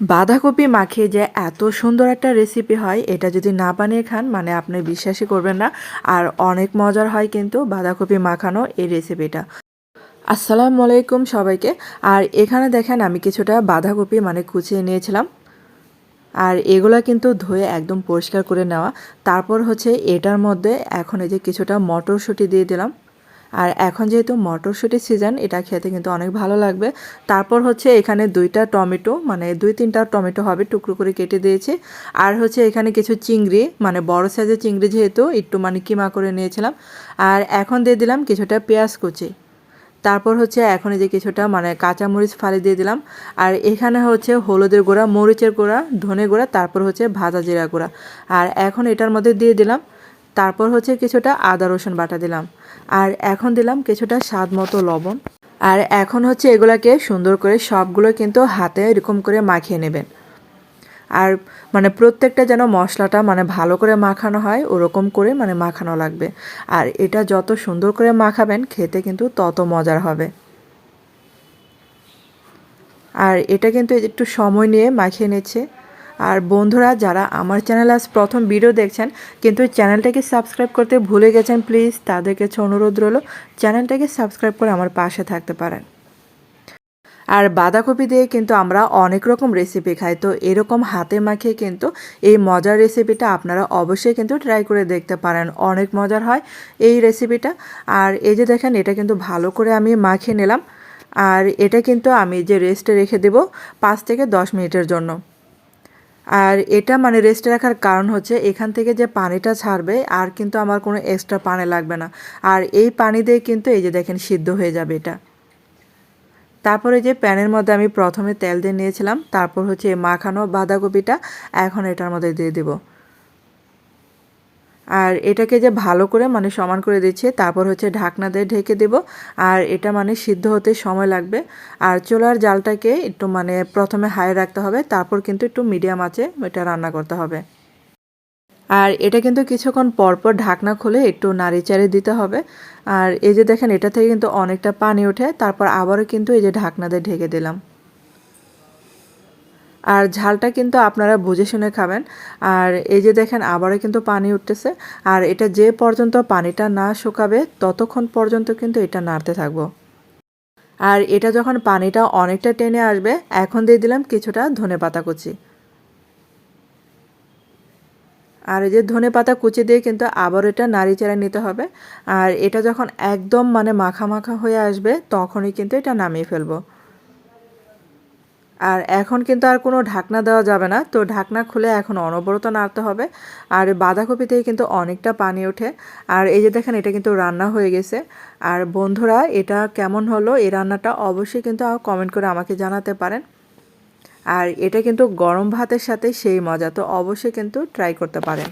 বাঁধাকপি মাখিয়ে যে এত সুন্দর একটা রেসিপি হয়, এটা যদি না বানিয়ে খান মানে আপনি বিশ্বাসই করবেন না। আর অনেক মজার হয় কিন্তু বাঁধাকপি মাখানো এই রেসিপিটা আসসালামু আলাইকুম সবাইকে। আর এখানে দেখেন আমি কিছুটা বাঁধাকপি মানে কুচিয়ে নিয়েছিলাম। আর এগুলা কিন্তু ধুয়ে একদম পরিষ্কার করে নেওয়া। তারপর হচ্ছে এটার মধ্যে এখন এই যে কিছুটা মটরশুঁটি দিয়ে দিলাম। আর এখন যেহেতু মটরশুঁটির সিজন এটা খেতে কিন্তু অনেক ভালো লাগবে। তারপর হচ্ছে এখানে দুইটা টমেটো মানে দুই তিনটা টমেটো হবে, টুকরো করে কেটে দিয়েছি। আর হচ্ছে এখানে কিছু চিংড়ি মানে বড় সাইজের চিংড়ি যেহেতু, একটু মানে কিমা করে নিয়েছিলাম। আর এখন দিয়ে দিলাম কিছুটা পেঁয়াজ কুচি। তারপর হচ্ছে এখন এই যে কিছুটা মানে কাঁচামরিচ ফালি দিয়ে দিলাম। আর এখানে হচ্ছে হলুদের গুঁড়া, মরিচের গুঁড়া, ধনে গুঁড়া, তারপর হচ্ছে ভাজা জিরা গুঁড়া। আর এখন এটার মধ্যে দিয়ে দিলাম। তারপর হচ্ছে কিছুটা আদা রসুন বাটা দিলাম। আর এখন দিলাম কিছুটা স্বাদ মতো লবণ। আর এখন হচ্ছে এগুলাকে সুন্দর করে সবগুলো কিন্তু হাতে এরকম করে মাখিয়ে নেবেন। আর মানে প্রত্যেকটা যেন মশলাটা মানে ভালো করে মাখানো হয়, ওরকম করে মানে মাখানো লাগবে। আর এটা যত সুন্দর করে মাখাবেন, খেতে কিন্তু তত মজার হবে। আর এটা কিন্তু একটু সময় নিয়ে মাখিয়ে নিচ্ছে। আর বন্ধুরা, যারা আমার চ্যানেল আজ প্রথম ভিডিও দেখছেন, কিন্তু চ্যানেলটাকে সাবস্ক্রাইব করতে ভুলে গেছেন, প্লিজ তাদের কাছে অনুরোধ রইল, চ্যানেলটাকে সাবস্ক্রাইব করে আমার পাশে থাকতে পারেন। আর বাঁধাকপি দিয়ে কিন্তু আমরা অনেক রকম রেসিপি খাই, তো এরকম হাতে মাখিয়ে কিন্তু এই মজার রেসিপিটা আপনারা অবশ্যই কিন্তু ট্রাই করে দেখতে পারেন, অনেক মজার হয় এই রেসিপিটা আর এই যে দেখেন, এটা কিন্তু ভালো করে আমি মাখিয়ে নিলাম, আর এটা কিন্তু আমি যে রেস্টে রেখে দেব পাঁচ থেকে দশ মিনিটের জন্য। আর এটা মানে রেস্টে রাখার কারণ হচ্ছে এখান থেকে যে পানিটা ছাড়বে আর কিন্তু আমার কোনো এক্সট্রা পানি লাগবে না। আর এই পানি দিয়ে কিন্তু এই যে দেখেন সিদ্ধ হয়ে যাবে এটা। তারপরে যে প্যানের মধ্যে আমি প্রথমে তেল দিয়ে নিয়েছিলাম, তারপর হচ্ছে মাখানো বাঁধাকপিটা, এখন এটার মধ্যে দিয়ে দেবো। আর এটাকে যে ভালো করে মানে সমান করে দিচ্ছে, তারপর হচ্ছে ঢাকনা দিয়ে ঢেকে দেব। আর এটা মানে সিদ্ধ হতে সময় লাগবে। আর চোলার জালটাকে একটু মানে প্রথমে হাই রাখতে হবে, তারপর কিন্তু একটু মিডিয়াম আছে এটা রান্না করতে হবে। আর এটা কিন্তু কিছুক্ষণ পরপর ঢাকনা খুলে একটু নাড়ি চাড়ি দিতে হবে। আর এই যে দেখেন, এটা থেকে কিন্তু অনেকটা পানি ওঠে, তারপর আবারও কিন্তু এই যে ঢাকনা দিয়ে ঢেকে দিলাম। আর ঝালটা কিন্তু আপনারা বুঝে শুনে খাবেন। আর এই যে দেখেন, আবারও কিন্তু পানি উঠতেছে। আর এটা যে পর্যন্ত পানিটা না শুকাবে, ততক্ষণ পর্যন্ত কিন্তু এটা নাড়তে থাকব। আর এটা যখন পানিটা অনেকটা টেনে আসবে, এখন দিয়ে দিলাম কিছুটা ধনে পাতা কুচি। আর এই যে ধনে পাতা কুচি দিয়ে কিন্তু আবার এটা নাড়ি চেড়ে নিতে হবে। আর এটা যখন একদম মানে মাখা মাখা হয়ে আসবে, তখনই কিন্তু এটা নামিয়ে ফেলব। আর এখন কিন্তু আর কোনো ঢাকনা দেওয়া যাবে না। তো ঢাকনা খুলে এখন অনবরত নাড়তে হবে। আর বাঁধাকপি থেকে কিন্তু অনেকটা পানি ওঠে। আর এই যে দেখেন, এটা কিন্তু রান্না হয়ে গেছে। আর বন্ধুরা, এটা কেমন হলো এই রান্নাটা অবশ্যই কিন্তু কমেন্ট করে আমাকে জানাতে পারেন। আর এটা কিন্তু গরম ভাতের সাথে সেই মজা। তো অবশ্যই কিন্তু ট্রাই করতে পারেন।